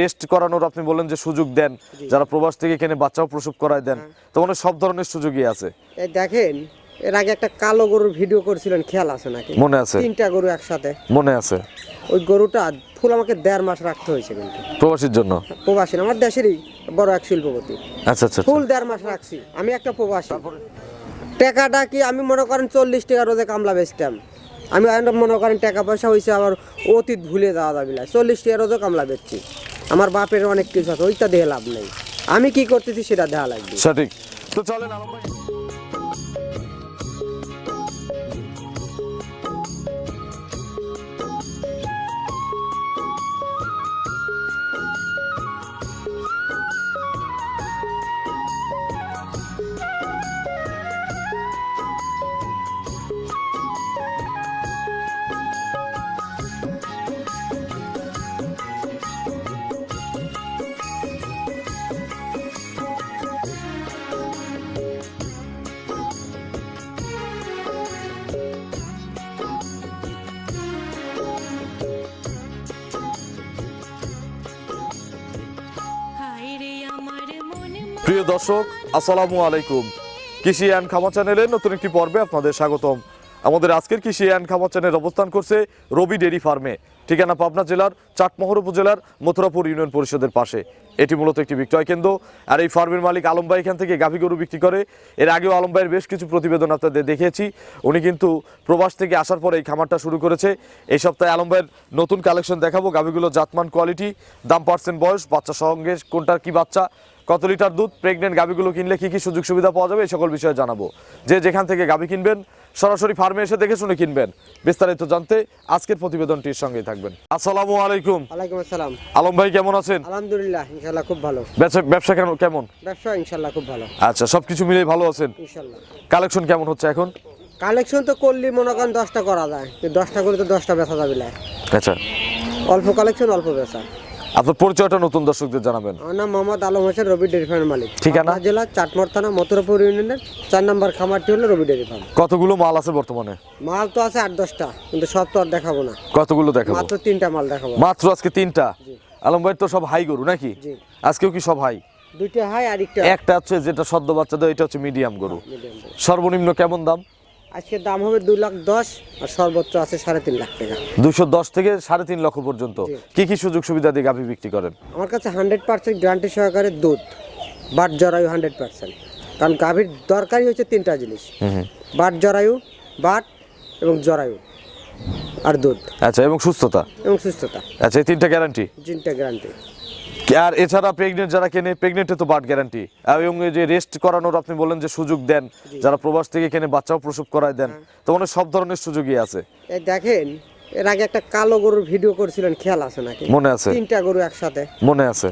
Rest করানোর আপনি বলেন যে সুযোগ দেন যারা প্রবাস থেকে এখানে বাচ্চাও প্রসব করায় দেন তো মানে সব ধরনের সুযোগই আছে। দেখেন এর আগে একটা কালো গরুর ভিডিও করছিলেন খেয়াল আছে নাকি? মনে আছে। তিনটা গরু একসাথে। মনে আছে। ওই গরুটা ফুল আমাকে দেড় মাস রাখতে হয়েছে কিন্তু। প্রবাসীর জন্য? প্রবাসী আমার দেশেরই বড় এক শিল্পপতি। আচ্ছা আচ্ছা আচ্ছা। ফুল দেড় মাস রাখছি আমি একটা প্রবাসী। টাকাটা কি আমি মনে করেন চল্লিশ টাকা রোদে কামলা বেচতাম। আমি মনে করেন টাকা পয়সা হয়েছে আমার অতীত ভুলে যাওয়া যাবে না। চল্লিশ টাকা রোদে কামলা বেচছি। আমার বাপের অনেক কিছু আছে, ওইটা দেহে লাভ নেই। আমি কি করতেছি সেটা দেওয়া লাগবে। সঠিক। তো চলেন প্রিয় দর্শক, আসসালামু আলাইকুম। কৃষি অ্যান্ড খামা চ্যানেলের নতুন একটি পর্বে আপনাদের স্বাগতম। আমাদের আজকের কৃষি অ্যান্ড খামা চ্যানেল অবস্থান করছে রবি ডেরি ফার্মে, ঠিকানা পাবনা জেলার চাটমোহর উপজেলার মথুরাপুর ইউনিয়ন পরিষদের পাশে। এটি মূলত একটি বিক্রয় কেন্দ্র, আর এই ফার্মের মালিক আলম ভাই এখান থেকে গাভী গরু বিক্রি করে। এর আগেও আলম ভাইয়ের বেশ কিছু প্রতিবেদন আপনাদের দেখিয়েছি। উনি কিন্তু প্রবাস থেকে আসার পরে এই খামারটা শুরু করেছে। এই সপ্তাহে আলম ভাইয়ের নতুন কালেকশন দেখাবো, গাভীগুলোর জাতমান কোয়ালিটি, দাম পার্সেন্ট বয়স, বাচ্চা সঙ্গে কোনটার কি বাচ্চা কত লিটার দুধ প্রেগনেন্ট গাভীগুলো কিনলে কি কি সুযোগ সুবিধা পাওয়া যাবে এই সকল বিষয়ে জানাব। যে যেখান থেকে গাভী কিনবেন সরাসরি ফার্মে এসে দেখে শুনে কিনবেন। বিস্তারিত জানতে আজকের প্রতিবেদনটির সঙ্গেই থাকবেন। আসসালামু আলাইকুম। ওয়ালাইকুম আসসালাম। আলম ভাই কেমন আছেন? আলহামদুলিল্লাহ ইনশাল্লাহ খুব ভালো। ব্যবসা কেমন কেমন? ব্যবসা ইনশাল্লাহ খুব ভালো। আচ্ছা সবকিছু মিলে ভালো আছেন? ইনশাল্লাহ কালেকশন কেমন হচ্ছে এখন? কালেকশন তো করলি মনে করেন দশটা করা যায়। দশটা করে তো দশটা বেচা যাবে না। আচ্ছা। অল্প কালেকশন অল্প বেচা। আপনার পরিচয়টা নতুন দর্শকদের জানাবেন। আমার নাম মোহাম্মদ আলম হোসেন রবি ডেরি ফার্মের মালিক। ঠিকানা? জেলা চাটমোর থানা মথুরাপুর ইউনিয়নের চার নম্বর খামারটি হলো রবি ডেরি ফার্ম। কতগুলো মাল আছে বর্তমানে? মাল তো আছে আট দশটা কিন্তু সব তো আর দেখাবো না। কতগুলো দেখাবো? মাত্র তিনটা মাল দেখাবো। মাত্র আজকে তিনটা? আলম ভাই তো সব হাই গরু নাকি? আজকেও কি সব হাই? দুইটা হাই আর একটা। একটা হচ্ছে যেটা সদ্য বাচ্চা দেয় এটা হচ্ছে মিডিয়াম গরু। সর্বনিম্ন কেমন দাম? আজকে দাম হবে দুই লাখ দশ আর সর্বোচ্চ আছে সাড়ে তিন লাখ টাকা। দুশো দশ থেকে সাড়ে তিন লক্ষ পর্যন্ত। কি কি সুযোগ সুবিধা দিয়ে গাভী বিক্রি করেন? আমার কাছে হান্ড্রেড পার্সেন্ট গ্যারান্টি সহকারে দুধ বাট জরায়ু হান্ড্রেড পার্সেন্ট কারণ গাভীর দরকারই হচ্ছে তিনটা জিনিস। বাট জরায়ু বাট এবং জরায়ু আর দুধ। আচ্ছা এবং সুস্থতা? এবং সুস্থতা। আচ্ছা এই তিনটা গ্যারান্টি তিনটা গ্যারান্টি আর এছাড়া প্রেগনেন্ট যারা কেনে প্রেগনেন্টে তো বার্ড গ্যারান্টি এবং যে রেস্ট করানোর আপনি বলেন যে সুযোগ দেন যারা প্রবাস থেকে এখানে বাচ্চাও প্রসব করায় দেন তো মানে সব ধরনের সুযোগই আছে। দেখেন এর আগে একটা কালো গরুর ভিডিও করছিলেন খেয়াল আছে নাকি? মনে আছে। তিনটা গরু একসাথে। মনে আছে।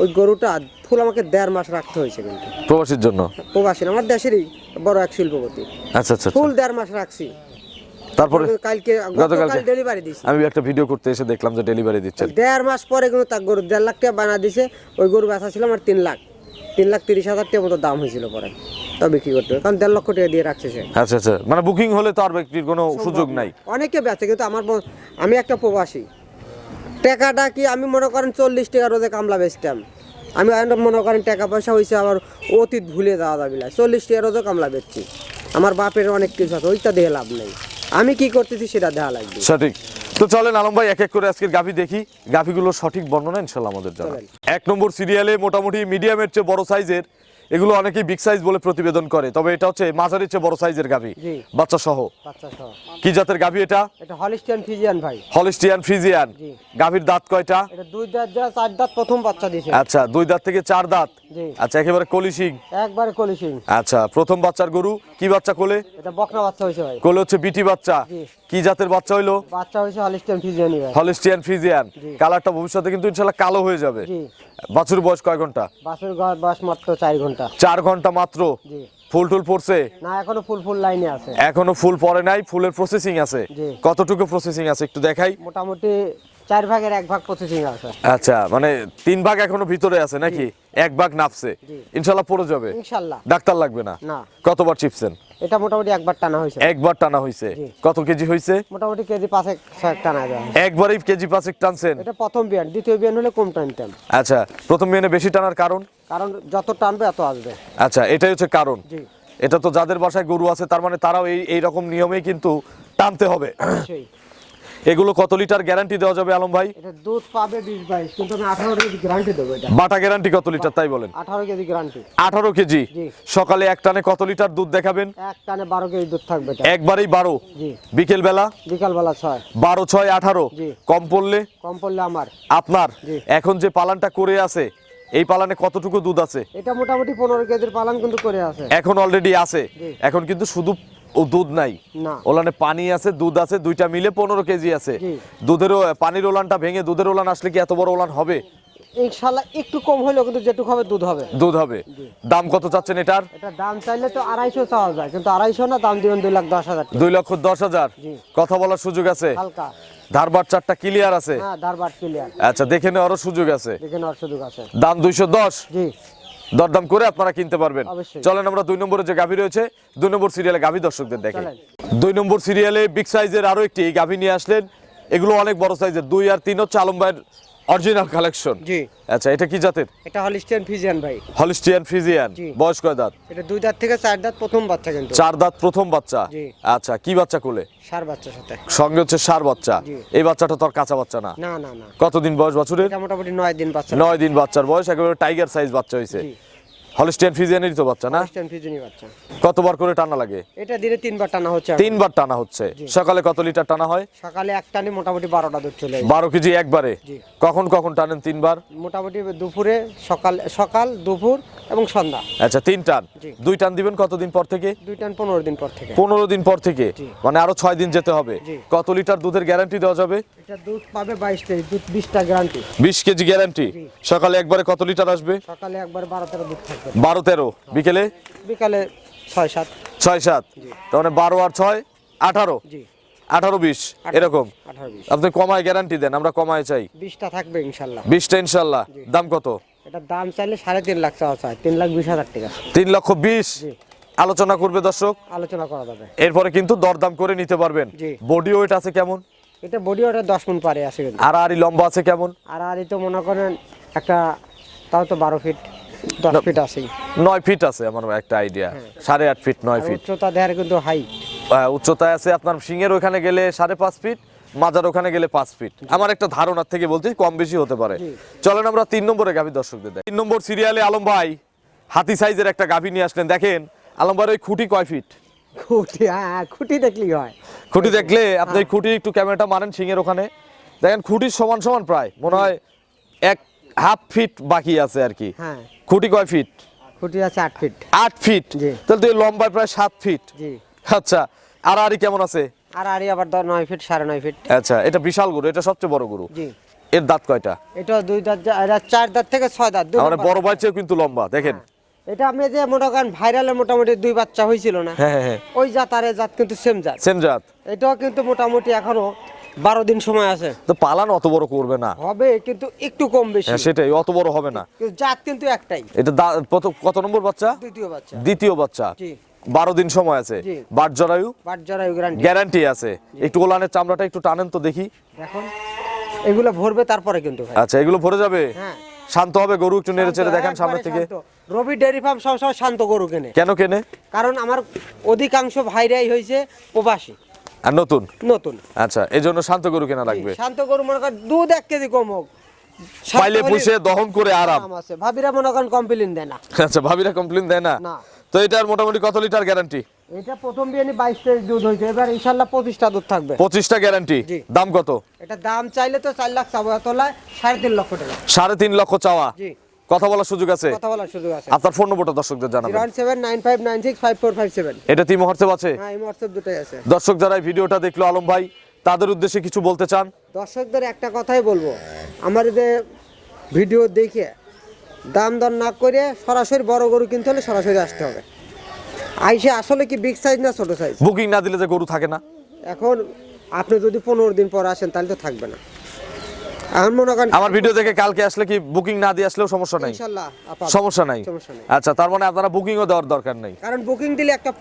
ওই গরুটা ফুল আমাকে দেড় মাস রাখতে হয়েছে কিন্তু। প্রবাসীর জন্য? প্রবাসী আমার দেশেরই বড় এক শিল্পপতি। আচ্ছা আচ্ছা আচ্ছা। ফুল দেড় মাস রাখছি। তারপরে কালকে গতকাল ডেলিভারি দিছি। আমি একটা ভিডিও করতে এসে দেখলাম যে ডেলিভারি দিচ্ছেন। দেড় মাস পরে কিন্তু তার গরু দেড় লাখ টাকা বানা দিছে। ওই গরু বেচা ছিল আমার তিন লাখ। তিন লাখ তিরিশ হাজার টাকা মতো দাম হয়েছিল পরে। তা বিক্রি করতে হবে। কারণ দেড় লক্ষ টাকা দিয়ে রাখছে সে। আচ্ছা আচ্ছা। মানে বুকিং হলে তো আর ব্যক্তির কোনো সুযোগ নাই। অনেকে বেচে কিন্তু আমার আমি একটা প্রবাসী। টাকাটা কি আমি মনে করেন চল্লিশ টাকা রোদে কামলা বেচতাম। আমি মনে করেন টাকা পয়সা হয়েছে আমার অতীত ভুলে দেওয়া যাবে না চল্লিশ টাকা রোদে কামলা বেচছি। আমার বাপের অনেক কিছু আছে ওইটা দিয়ে লাভ নেই। আমি কি করতেছি সেটা দেওয়া লাগবে। সঠিক। তো চলেন আলম ভাই এক এক করে আজকের গাভি দেখি। গাভিগুলোর সঠিক বর্ণনা ইনশাল্লাহ আমাদের জানা এক নম্বর সিরিয়ালে মোটামুটি মিডিয়ামের চেয়ে বড় সাইজের এগুলো অনেকেই বিগ সাইজ বলে প্রতিবেদন করে তবে এটা হচ্ছে মাঝারির চেয়ে বড় সাইজের গাভী বাচ্চা সহ কি জাতের গাভী এটা? এটা হলিস্টিয়ান ফিজিয়ান ভাই। হলিস্টিয়ান ফ্রিজিয়ান গাভীর দাঁত কয়টা? এটা দুই দাঁত যা চার দাঁত প্রথম বাচ্চা দিছে। আচ্ছা দুই দাঁত থেকে চার দাঁত? আচ্ছা একেবারে কলিশিং একবারে কলিসিং আচ্ছা প্রথম বাচ্চার গরু কি বাচ্চা কোলে? এটা বকনা বাচ্চা হয়েছে ভাই। কোলে হচ্ছে বিটি বাচ্চা। কি জাতের বাচ্চা হইল? বাচ্চা হয়েছে হলিস্টিয়ান ভাই। হলিস্টিয়ান ফ্রিজিয়ান কালারটা ভবিষ্যতে কিন্তু ইনশাল্লাহ কালো হয়ে যাবে। জি। বাছুর বয়স কয় ঘণ্টা? বাছুর বয়স বাস মাত্র চার ঘণ্টা। চার ঘণ্টা মাত্র? জি। ফুল টুল পড়ছে? না এখনও ফুল ফুল লাইনে আছে। এখনও ফুল পড়ে নাই ফুলের প্রসেসিং আছে। কতটুকু প্রসেসিং আছে একটু দেখাই? মোটামুটি চার ভাগের এক ভাগ প্রসেসিং আছে। আচ্ছা মানে তিন ভাগ এখনও ভিতরে আছে নাকি? এক ভাগ নাপছে। জি। ইনশাল্লাহ পড়ে যাবে। ইনশাল্লাহ। ডাক্তার লাগবে না? না। কতবার চিপছেন? এটা মোটামুটি একবার টানা হয়েছে। একবার টানা হয়েছে। কত কেজি হয়েছে? মোটামুটি কেজি পাঁচেক ছয়েক টানা হয়েছে। একবারই কেজি পাঁচেক টানছেন? এটা প্রথম বিয়ান দ্বিতীয় বিয়ান হলে কম টানতাম। আচ্ছা প্রথম মেনে বেশি টানার কারণ? কারণ যত টানবে এত আসবে। আচ্ছা এটাই হচ্ছে কারণ। এটা তো যাদের বাসায় গরু আছে তার মানে তারাও এই এই রকম নিয়মেই কিন্তু টানতে হবে। এগুলো কত লিটার গ্যারান্টি দেওয়া যাবে আলম ভাই? এটা দুধ পাবে বিশ বাইশ কিন্তু আমি আঠারো কেজি গ্যারান্টি দেবো এটা। বাটা গ্যারান্টি কত লিটার তাই বলেন? আঠারো কেজি গ্যারান্টি আঠারো কেজি? জি। সকালে এক টানে কত লিটার দুধ দেখাবেন? এক টানে বারো কেজি দুধ থাকবে এটা। একবারেই বারো? জি। বিকেল বেলা বিকালবেলা ছয়। বারো ছয় আঠারো? জি। কম পড়লে? কম পড়লে আমার। আপনার? জি। এখন যে পালানটা করে আছে এই পালানে কতটুকু দুধ আছে? এটা মোটামুটি পনেরো কেজির পালান কিন্তু করে আছে। এখন অলরেডি আছে। এখন কিন্তু শুধু ও দুধ নাই। ওলানে পানি আছে দুধ আছে দুইটা মিলে পনেরো কেজি আছে। দুধের পানির ওলানটা ভেঙে দুধের ওলান আসলে কি এত বড় ওলান হবে? ইনশাল্লাহ একটু কম হলেও কিন্তু যেটুকু হবে দুধ হবে। দুধ হবে। দাম কত চাচ্ছেন এটার? এটা দাম চাইলে তো আড়াইশো চাওয়া যায় কিন্তু আড়াইশো না দাম দিবেন দুই লাখ দশ হাজার টাকা। দুই লক্ষ দশ হাজার? কথা বলার সুযোগ আছে? হালকা। ধারবার চারটা ক্লিয়ার আছে? হ্যাঁ ক্লিয়ার আচ্ছা দেখে নেওয়ারও সুযোগ আছে। দেখে নেওয়ার সুযোগ আছে। দাম দুইশো দশ? জি। দরদাম করে আপনারা কিনতে পারবেন। চলেন আমরা দুই নম্বরে যে গাভী রয়েছে দুই নম্বর সিরিয়ালে গাভী দর্শকদের দেখে। চলেন। দুই নম্বর সিরিয়ালে বিগ সাইজের আরও একটি গাভী নিয়ে আসলেন। এগুলো অনেক বড় সাইজের দুই আর তিন হচ্ছে আলম ভাইয়ের অরিজিনাল কালেকশন জি। আচ্ছা এটা কি জাতের? এটা হলিস্টিয়ান ফিজিয়ান ভাই। হলিস্টিয়ান ফিজিয়ান বয়স কয় দাঁত? এটা দুই দাঁত থেকে চার দাঁত প্রথম বাচ্চা কিন্তু। চার দাঁত প্রথম বাচ্চা? জি। আচ্ছা কি বাচ্চা কোলে? সার বাচ্চার সাথে। সঙ্গে হচ্ছে সার বাচ্চা। এই বাচ্চাটা তো আর কাঁচা বাচ্চা না? না না না। কতদিন বয়স বছরের? এটা মোটামুটি নয় দিন বাচ্চা। নয় দিন বাচ্চার বয়স একেবারে টাইগার সাইজ বাচ্চা হয়েছে ফিজিয়ানেরই তো বাচ্চা না? ফিজিয়ানি বাচ্চা। কতবার করে টানা লাগে? এটা দিনে তিনবার টানা হচ্ছে তিনবার টানা হচ্ছে। সকালে কত লিটার টানা হয়? সকালে এক টানে মোটামুটি বারোটা দুধ চলে যায়। বারো কেজি একবারে? কখন কখন টানেন তিনবার? মোটামুটি দুপুরে সকাল সকাল দুপুর এবং সন্ধ্যা। আচ্ছা তিন টান। দুই টান দিবেন কতদিন পর থেকে? দুই টান পনেরো দিন পর থেকে। পনেরো দিন পর থেকে? মানে আরও ছয় দিন যেতে হবে। কত লিটার দুধের গ্যারান্টি দেওয়া যাবে? এটা দুধ পাবে বাইশ কেজি দুধ গ্যারান্টি কেজি গ্যারান্টি সকালে একবারে কত লিটার আসবে? সকালে একবার দুধ থাকবে। তেরো। বিকেলে? মানে আর আঠারো? জি। আঠারো বিশ এরকম? আপনি কমায় গ্যারান্টি দেন আমরা কমায় চাই। বিশটা থাকবে ইনশাল্লাহ। বিশটা ইনশাল্লাহ। দাম কত? দাম চাইলে সাড়ে তিন লাখ চাওয়া চাই তিন লাখ বিশ হাজার টাকা। তিন লক্ষ বিশ? আলোচনা করবে দর্শক। আলোচনা করা যাবে। এরপরে কিন্তু দরদাম করে নিতে পারবেন। বডি ওয়েট আছে কেমন? এটা বডি ওটা দশ মিনিট পারে আছে কিন্তু। আর আরই লম্বা আছে কেমন? আর আর এই তো মনে করেন একটা তাও তো বারো ফিট দশ ফিট আছে নয় ফিট আছে আমার একটা আইডিয়া সাড়ে আট ফিট নয় ফিট উচ্চতা দেহের কিন্তু হাই উচ্চতায় আছে আপনার সিংহের ওখানে গেলে সাড়ে পাঁচ ফিট মাজার ওখানে গেলে পাঁচ ফিট আমার একটা ধারণার থেকে বলছি কম বেশি হতে পারে। চলেন আমরা তিন নম্বরে গাভী দর্শকদের দেখ। তিন নম্বর সিরিয়ালে আলম ভাই হাতি সাইজের একটা গাভী নিয়ে আসলেন। দেখেন আলম ভাইয়ের ওই খুঁটি কয় ফিট খুঁটি হ্যাঁ খুঁটি দেখলেই হয়। খুঁটি দেখলে আপনি খুঁটি একটু ক্যামেরাটা মারেন সিংহের ওখানে। দেখেন খুঁটির সমান সমান প্রায় মনে হয় এক হাফ ফিট বাকি আছে আর কি। হ্যাঁ। খুঁটি কয় ফিট খুঁটি আছে আট ফিট আট ফিট তাহলে তো লম্বায় প্রায় সাত ফিট আচ্ছা আর কেমন আছে? আর আবার নয় ফিট সাড়ে নয় ফিট আচ্ছা এটা বিশাল গরু এটা সবচেয়ে বড় গরু। জি। এর দাঁত কয়টা? এটা দুই দাঁত চার দাঁত থেকে ছয় দাঁত নম্বর। বড়। ভাই চেয়েও কিন্তু লম্বা দেখেন। এটা আমি যে করেন ভাইরালে মোটামুটি দুই বাচ্চা হয়েছিল না হ্যাঁ হ্যাঁ হ্যাঁ। ওই জাত আর জাত কিন্তু সেম জাত। সেম জাত। এটাও কিন্তু মোটামুটি এখনও বারো দিন সময় আছে। তো পালান অত বড় করবে না। হবে কিন্তু একটু কম বেশি। সেটাই অত বড় হবে না। জাত কিন্তু একটাই। এটা কত- নম্বর বাচ্চা? দ্বিতীয় বাচ্চা। দ্বিতীয় বাচ্চা। বারো দিন সময় আছে। বাট জরায়ু? বাট জরা গ্যারান্টি আছে। একটু ওলানের চামড়াটা একটু টানেন তো দেখি। দেখুন এগুলো ভরবে তারপরে কিন্তু আচ্ছা এগুলো ভরে যাবে? হ্যাঁ। শান্ত হবে গরু একটু নেড়ে চেড়ে দেখান সামনে থেকে। রবি ডেয়ারি ফার্ম সবসময় শান্ত গরু কেনে। কেন কেনে? কারণ আমার অধিকাংশ ভাইরাই হয়েছে প্রবাসী। আর নতুন? নতুন। আচ্ছা এই জন্য শান্ত গরু কেনা লাগবে। শান্ত গরু মনে করেন দুধ এক কেজি কম হোক। পাইলে পুষে দহন করে আরাম। আছে। ভাবিরা মনে করেন কমপ্লেন দেয় না। আচ্ছা ভাবিরা কমপ্লেন দেয় না? না। তো এটার মোটামুটি কত লিটার গ্যারান্টি? এটা প্রথম বিয়ানি বাইশ তেইশ দুধ হয়েছে এবার ইনশাল্লাহ পঁচিশটা দুধ থাকবে। পঁচিশটা গ্যারান্টি দাম কত? এটা দাম চাইলে তো চার লাখ চাবো তোলায় সাড়ে তিন লক্ষ টাকা। সাড়ে তিন লক্ষ চাওয়া? জি। কথা বলার সুযোগ আছে? কথা বলার সুযোগ আছে। আপনার ফোন নম্বরটা দর্শকদের জানাবেন। One seven nine five nine six five four five seven. এটা তিন হোয়াটসঅ্যাপ আছে? হ্যাঁ এই হোয়াটসঅ্যাপ দুটোই আছে। দর্শক যারা এই ভিডিওটা দেখল আলম ভাই তাদের উদ্দেশ্যে কিছু বলতে চান? দর্শকদের একটা কথাই বলব। আমার যে ভিডিও দেখে দাম দর না করে সরাসরি বড় গরু কিনতে হলে সরাসরি আসতে হবে। আইসে আসলে কি বিগ সাইজ না ছোট সাইজ বুকিং না দিলে যে গরু থাকে না। এখন আপনি যদি পনেরো দিন পর আসেন তাহলে তো থাকবে না। এখন মনে করেন আমার ভিডিও দেখে কালকে আসলে কি বুকিং না দিয়ে আসলেও সমস্যা নাই? ইনশাল্লাহ আপা, সমস্যা নাই? আচ্ছা তার মানে আপনারা বুকিংও দেওয়ার দরকার নেই। কারণ বুকিং দিলে একটা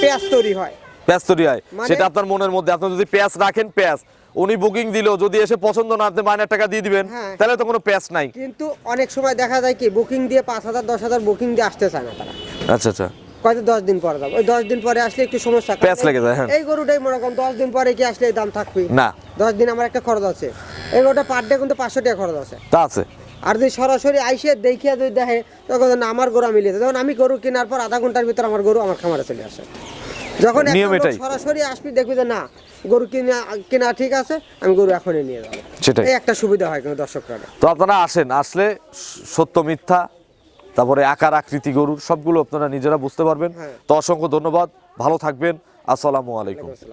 পেঁয়াজ তৈরি হয়। পেঁয়াজ তৈরি হয়। মানে- সেটা আপনার মনের মধ্যে। আপনি যদি পেঁয়াজ রাখেন পেঁয়াজ। উনি বুকিং দিলেও যদি এসে পছন্দ না আপনি মাইনের টাকা দিয়ে দিবেন হ্যাঁ। তাহলে তো কোনো পেঁয়াজ নাই। কিন্তু অনেক সময় দেখা যায় কি বুকিং দিয়ে পাঁচ হাজার দশ হাজার বুকিং দিয়ে আসতে চায় না তারা। আচ্ছা আচ্ছা। কয়তো দশ দিন পরে যাব। ওই দশ দিন পরে আসলে একটু সমস্যা প্যাঁচ লেগে যায়, হ্যাঁ। এই গরুটাই মনে করেন দশ দিন পরে কি আসলে এই দাম থাকবে না। দশ দিন আমার একটা খরচ আছে। এই গরুটা পার ডে কিন্তু পাঁচশো টাকা খরচ আছে। তা আছে। আর যদি সরাসরি আইসে দেখিয়ে যদি দেখে তখন আমার গরু আমি লিখে আমি গরু কেনার পর আধা ঘণ্টার ভিতর আমার গরু আমার খামারে চলে আসে। যখন। সরাসরি আসবি দেখবি যে না গরু কিনা কেনা ঠিক আছে আমি গরু এখনই নিয়ে যাব। সেটাই। একটা সুবিধা হয় কিন্তু দর্শকরা। তো আপনারা আসেন আসলে সত্য মিথ্যা তারপরে আকার আকৃতি গরুর সবগুলো আপনারা নিজেরা বুঝতে পারবেন। হ্যাঁ। তো অসংখ্য ধন্যবাদ। ভালো থাকবেন। আসসালামু আলাইকুম।